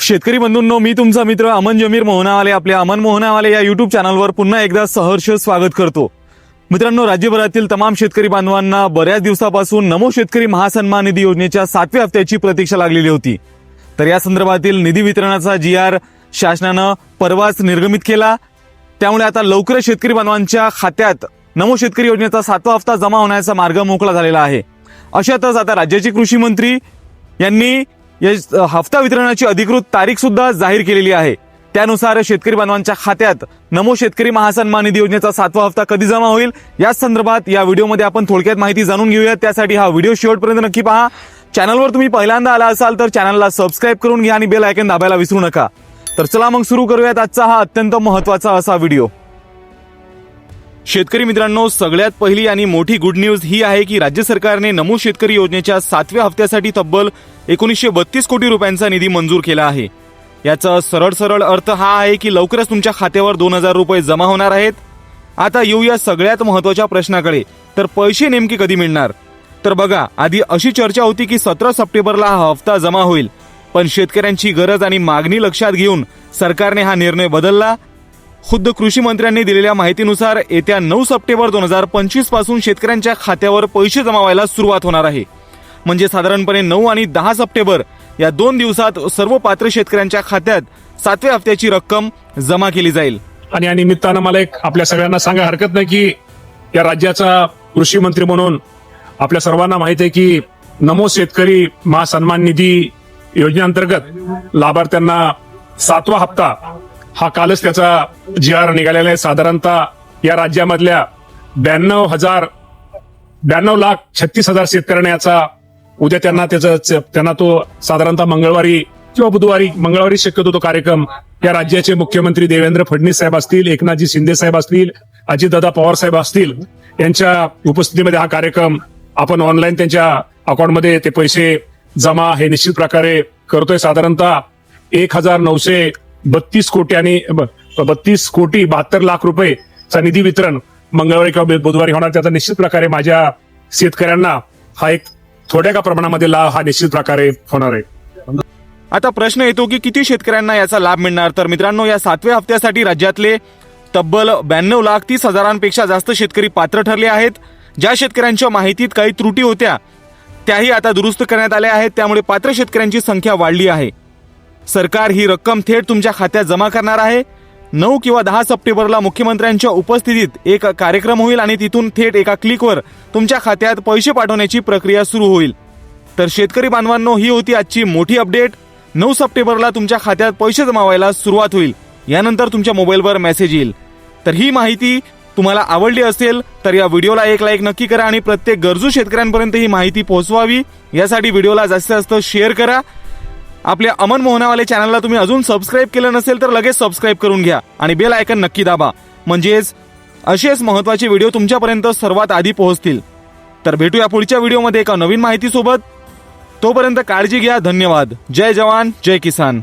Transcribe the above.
शेतकरी बंधूंनो मी तुमचा मित्र अमन जमीर मोहनावाले आपल्या अमन मोहनावाले या युट्यूब चॅनलवर पुन्हा एकदा सहर्ष स्वागत करतो. मित्रांनो राज्यभरातील तमाम शेतकरी बांधवांना बऱ्याच दिवसापासून नमो शेतकरी महासन्मान निधी योजनेच्या सातव्या हप्त्याची प्रतीक्षा लागलेली होती. तर या संदर्भातील निधी वितरणाचा जी आर शासनानं परवाच निर्गमित केला. त्यामुळे आता लवकरच शेतकरी बांधवांच्या खात्यात नमो शेतकरी योजनेचा सातवा हप्ता जमा होण्याचा मार्ग मोकळा झालेला आहे. अशातच आता राज्याचे कृषी मंत्री यांनी या हप्ता वितरणाची अधिकृत तारीख सुद्धा जाहीर केलेली आहे. त्यानुसार शेतकरी बांधवांच्या खात्यात नमो शेतकरी महासन्मान निधी योजनेचा सातवा हप्ता कधी जमा होईल? या संदर्भात या व्हिडिओमध्ये आपण थोडक्यात माहिती जाणून घेऊया त्यासाठी हा व्हिडिओ शेवटपर्यंत नक्की पहा. चॅनलवर तुम्ही पहिल्यांदा आला असाल तर चॅनलला सबस्क्राईब करून घ्या आणि बेल आयकन दाबायला विसरू नका. तर चला मग सुरू करूयात आजचा हा अत्यंत महत्त्वाचा असा व्हिडिओ. शेतकरी मित्रांनो सगळ्यात पहिली आणि मोठी गुड न्यूज ही आहे की राज्य सरकारने नमो शेतकरी योजनेच्या सातव्या हप्त्यासाठी तब्बल एकोणीसशे बत्तीस कोटी रुपयांचा निधी मंजूर केला आहे. याचा सरळ सरळ अर्थ हा आहे की लवकरच तुमच्या खात्यावर दोन हजार रुपये जमा होणार आहेत. आता येऊया सगळ्यात महत्त्वाच्या प्रश्नाकडे. तर पैसे नेमके कधी मिळणार? तर बघा आधी अशी चर्चा होती की सतरा सप्टेंबरला हा हप्ता जमा होईल. पण शेतकऱ्यांची गरज आणि मागणी लक्षात घेऊन सरकारने हा निर्णय बदलला. खुद्द कृषी मंत्र्यांनी दिलेल्या माहितीनुसार येत्या नऊ सप्टेंबर दोन हजार पंचवीसपासून शेतकऱ्यांच्या खात्यावर पैसे जमा व्हायला सुरुवात होणार आहे. म्हणजे साधारणपणे नऊ आणि दहा सप्टेंबर या दोन दिवसात सर्व पात्र शेतकऱ्यांच्या खात्यात सातव्या हप्त्याची रक्कम जमा केली जाईल. आणि या निमित्तानं मला एक आपल्या सगळ्यांना सांगा हरकत नाही की या राज्याचा कृषी मंत्री म्हणून आपल्या सर्वांना माहीत आहे की नमो शेतकरी महासन्मान निधी योजनेअंतर्गत लाभार्थ्यांना सातवा हप्ता हा कालच त्याचा जी आर निघालेला आहे. साधारणतः या राज्यामधल्या ब्याण्णव हजार ब्याण्णव लाख छत्तीस हजार शेतकऱ्यांना याचा उद्या त्यांना त्याचा त्यांना तो साधारणतः मंगळवारी किंवा बुधवारी मंगळवारी शक्यतो तो कार्यक्रम या राज्याचे मुख्यमंत्री देवेंद्र फडणवीस साहेब असतील एकनाथजी शिंदे साहेब असतील अजितदादा पवार साहेब असतील यांच्या उपस्थितीमध्ये हा कार्यक्रम आपण ऑनलाईन त्यांच्या अकाउंटमध्ये ते पैसे जमा हे निश्चित प्रकारे करतोय. साधारणतः एक हजार नऊशे बत्तीस कोटी आणि बत्तीस कोटी बहात्तर लाख रुपयेचा निधी वितरण मंगळवारी किंवा बुधवारी होणार. त्याचा निश्चित प्रकारे माझ्या शेतकऱ्यांना हा एक थोड्या का प्रमाणामध्ये लाभ हा निश्चित प्रकारे होणार आहे. आता प्रश्न येतो की किती शेतकऱ्यांना याचा लाभ मिळणार? तर मित्रांनो या सातव्या हप्त्यासाठी राज्यातले तब्बल ब्याण्णव लाख तीस हजारांपेक्षा जास्त शेतकरी पात्र ठरले आहेत. ज्या शेतकऱ्यांच्या माहितीत काही त्रुटी होत्या त्याही आता दुरुस्त करण्यात आल्या आहेत. त्यामुळे पात्र शेतकऱ्यांची संख्या वाढली आहे. सरकार ही रक्कम थेट तुमच्या खात्यात जमा करणार आहे. नऊ किंवा दहा सप्टेंबरला मुख्यमंत्र्यांच्या उपस्थितीत एक कार्यक्रम होईल आणि तिथून थेट एका क्लिकवर तुमच्या खात्यात पैसे पाठवण्याची प्रक्रिया सुरू होईल. तर शेतकरी बांधवांनो ही होती आजची मोठी अपडेट. नऊ सप्टेंबरला तुमच्या खात्यात पैसे जमा व्हायला सुरुवात होईल. यानंतर तुमच्या मोबाईलवर मेसेज येईल. तर ही माहिती तुम्हाला आवडली असेल तर या व्हिडिओला एक लाईक नक्की करा आणि प्रत्येक गरजू शेतकऱ्यांपर्यंत ही माहिती पोहोचवावी. यासाठी व्हिडिओला जास्तीत जास्त शेअर करा. आपल्या अमन मोहनावाले चॅनलला तुम्ही अजून सबस्क्राईब केलं नसेल तर लगेच सबस्क्राईब करून घ्या आणि बेल आयकन नक्की दाबा. म्हणजेच असेच महत्त्वाचे व्हिडिओ तुमच्यापर्यंत सर्वात आधी पोहोचतील. तर भेटूया पुढच्या व्हिडिओमध्ये एका नवीन माहितीसोबत. तोपर्यंत काळजी घ्या धन्यवाद. जय जवान जय किसान.